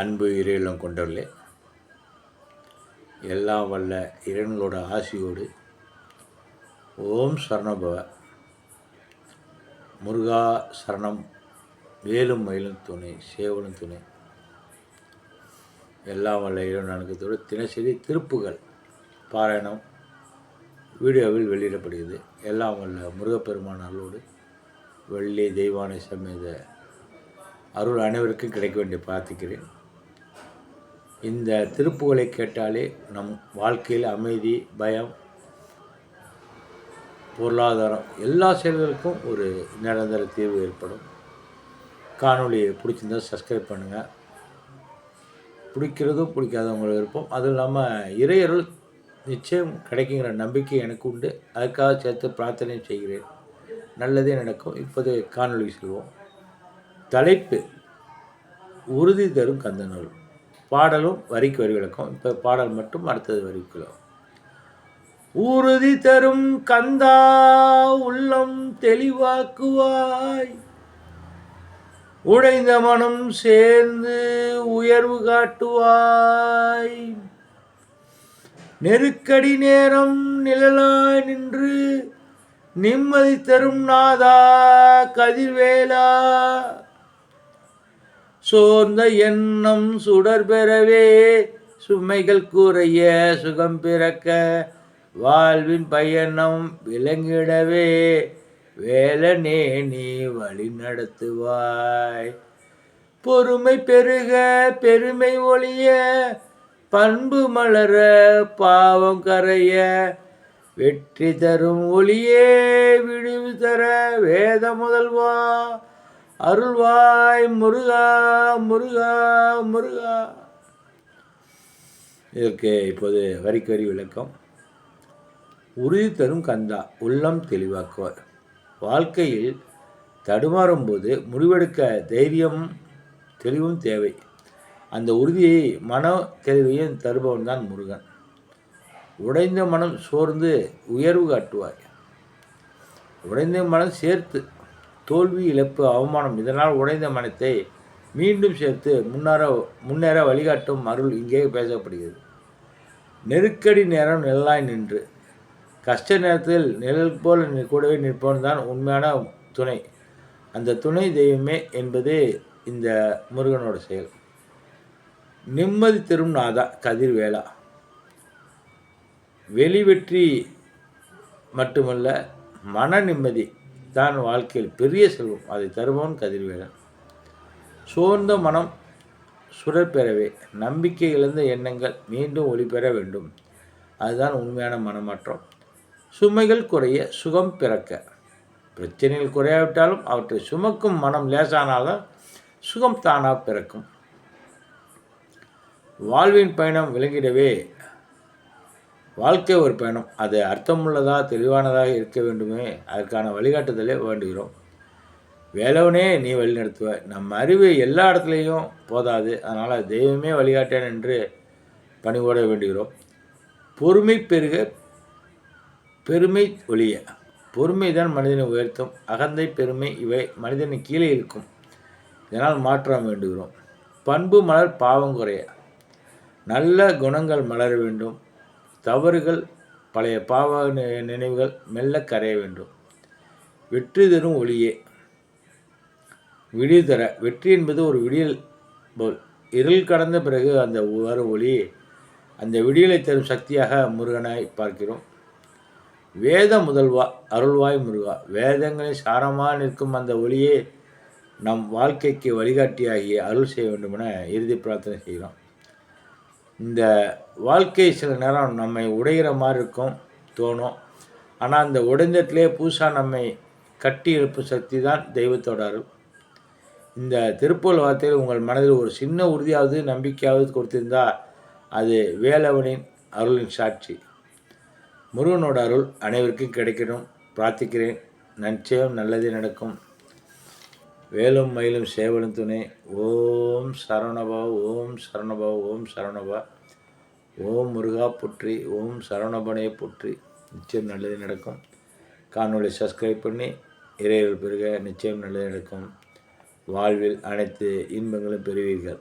அன்பு இறையிலும் கொண்டவர்களே எல்லாம் வல்ல இறைவனோட ஆசியோடு ஓம் சரணபவ. முருகா சரணம் வேலும் மயிலும் துணை சேவலும் துணை. எல்லாம் வல்ல இறைவன் அணுக்கத்தோடு தினசரி திருப்புகள் பாராயணம் வீடியோவில் வெளியிடப்படுகிறது. எல்லாம் வல்ல முருகப்பெருமான அருளோடு வெள்ளி தெய்வானை சமேத அருள் அனைவருக்கும் கிடைக்க வேண்டிய பிரார்த்திக்கிறேன். இந்த திருப்புகளை கேட்டாலே நம் வாழ்க்கையில் அமைதி பயம் பொருளாதாரம் எல்லா செயல்களுக்கும் ஒரு நிரந்தர தீர்வு ஏற்படும். காணொலியை பிடிச்சிருந்தா சப்ஸ்கிரைப் பண்ணுங்கள் பிடிக்கிறதும் பிடிக்காதவங்களும் இருப்போம். அதுவும் இல்லாமல் இறையருள் நிச்சயம் கிடைக்குங்கிற நம்பிக்கை எனக்கு உண்டு. அதுக்காக சேர்த்து பிரார்த்தனையும் செய்கிறேன். நல்லதே நடக்கும். இப்போது காணொலி செல்வோம் தலைப்பு உறுதி தரும் கந்தனூர். பாடலும் வரிக்கு வரி விளக்கம். இப்போ பாடல் மட்டும் அடுத்தது வரிக்குள்ள உறுதி தரும் கந்தா உள்ளம் தெளிவாக்குவாய். உடைந்த மனம் சேர்ந்து உயர்வு காட்டுவாய். நெருக்கடி நேரம் நிழலாய் நின்று நிம்மதி தரும் நாதா கதிர்வேலா. சோர்ந்த எண்ணம் சுடர் பெறவே சுமைகள் குறைய சுகம் பிறக்க வாழ்வின் பயணம் விளங்கிடவே வேலனே நீ வழி நடத்துவாய். பொறுமை பெருக பெருமை ஒளிய பண்பு மலர பாவம் கரைய வெற்றி தரும் ஒளியே விழிவு தர வேத முதல்வா அருள்வாய் முருகா முருகா முருகா. இதற்கு இப்போது வரிக்கு வரி விளக்கம். உறுதி தரும் கந்தா உள்ளம் தெளிவாக்குவார். வாழ்க்கையில் தடுமாறும் போது முடிவெடுக்க தைரியம் தெளிவும் தேவை. அந்த உறுதியை மன தெளிவையும் தருபவன் தான் முருகன். உடைந்த மனம் சோர்ந்து உயர்வு காட்டுவாய். உடைந்த மனம் சேர்த்து தோல்வி இழப்பு அவமானம் இதனால் உடைந்த மனத்தை மீண்டும் சேர்த்து முன்னேற முன்னேற வழிகாட்டும் அருள் இங்கே பேசப்படுகிறது. நெருக்கடி நேரம் நிழலாய் நின்று. கஷ்ட நேரத்தில் நிழல் போல் கூடவே நிற்பவன் தான் உண்மையான துணை. அந்த துணை தெய்வமே என்பது இந்த முருகனோட செயல். நிம்மதி தரும் நாதா கதிர்வேலா. வெளி வெற்றி மட்டுமல்ல மன நிம்மதி. தான் வாழ்க்கையில் பெரிய செல்வம். அதை தருபவன் கதிர்வேலன். சோர்ந்த மனம் சுடற்பெறவே நம்பிக்கை இழந்த எண்ணங்கள் மீண்டும் ஒளி பெற வேண்டும். அதுதான் உண்மையான மனமாற்றம். சுமைகள் குறைய சுகம் பிறக்க. பிரச்சனைகள் குறையாவிட்டாலும் அவற்றை சுமக்கும் மனம் லேசானால்தான் சுகம் தானாக பிறக்கும். வாழ்வின் பயணம் விளங்கிடவே வாழ்க்கை ஒரு பயணம். அது அர்த்தமுள்ளதாக தெளிவானதாக இருக்க வேண்டுமே. அதற்கான வழிகாட்டுதலே வேண்டுகிறோம். வேலவனே நீ வழிநடத்துவ. நம்ம அறிவு எல்லா இடத்துலையும் போதாது. அதனால் தெய்வமே வழிகாட்டேன் என்று பணிவோட வேண்டுகிறோம். பொறுமை பெருக பெருமை ஒளிய பொறுமை தான் மனிதனை உயர்த்தும். அகந்தை பெருமை இவை மனிதனை கீழே இருக்கும். இதனால் மாற்றம் வேண்டுகிறோம். பண்பு மலர் பாவம் குறைய. நல்ல குணங்கள் மலர வேண்டும். தவறுகள் பழைய பாவ நினைவுகள் மெல்ல கரைய வேண்டும். வெற்றி தரும் ஒளியே. விடிவு தர வெற்றி என்பது ஒரு விடியல் போல். இருள் கடந்த பிறகு அந்த வரும் ஒளி அந்த விடியலை தரும் சக்தியாக முருகனாய் பார்க்கிறோம். வேத முதல்வா அருள்வாய் முருகா வேதங்களை சாரமாக நிற்கும் அந்த ஒளியே நம் வாழ்க்கைக்கு வழிகாட்டியாகிய அருள் செய்ய வேண்டுமென இறுதி பிரார்த்தனை செய்கிறோம். இந்த வாழ்க்கை சில நேரம் நம்மை உடைகிற மாதிரி இருக்கும் தோணும். ஆனால் அந்த உடைந்தட்டிலே புதுசாக நம்மை கட்டி எழுப்பும் சக்தி தான் தெய்வத்தோட அருள். இந்த திருப்பூர் வார்த்தையில் உங்கள் மனதில் ஒரு சின்ன உறுதியாவது நம்பிக்கையாவது கொடுத்திருந்தா அது வேலவனின் அருளின் சாட்சி. முருகனோட அருள் அனைவருக்கும் கிடைக்கணும். பிரார்த்திக்கிறேன். நிச்சயம் நல்லதே நடக்கும். வேலும் மயிலும் சேவலும் துணை. ஓம் சரவணபா ஓம் சரணபா ஓம் சரணபா. ஓம் முருகா புற்றி ஓம் சரவணபனையை புற்றி. நிச்சயம் நல்லது நடக்கும். காணொலி சப்ஸ்கிரைப் பண்ணி இறைவல் பெருக நிச்சயம் நல்லது நடக்கும். வாழ்வில் அனைத்து இன்பங்களும் பெறுவீர்கள்.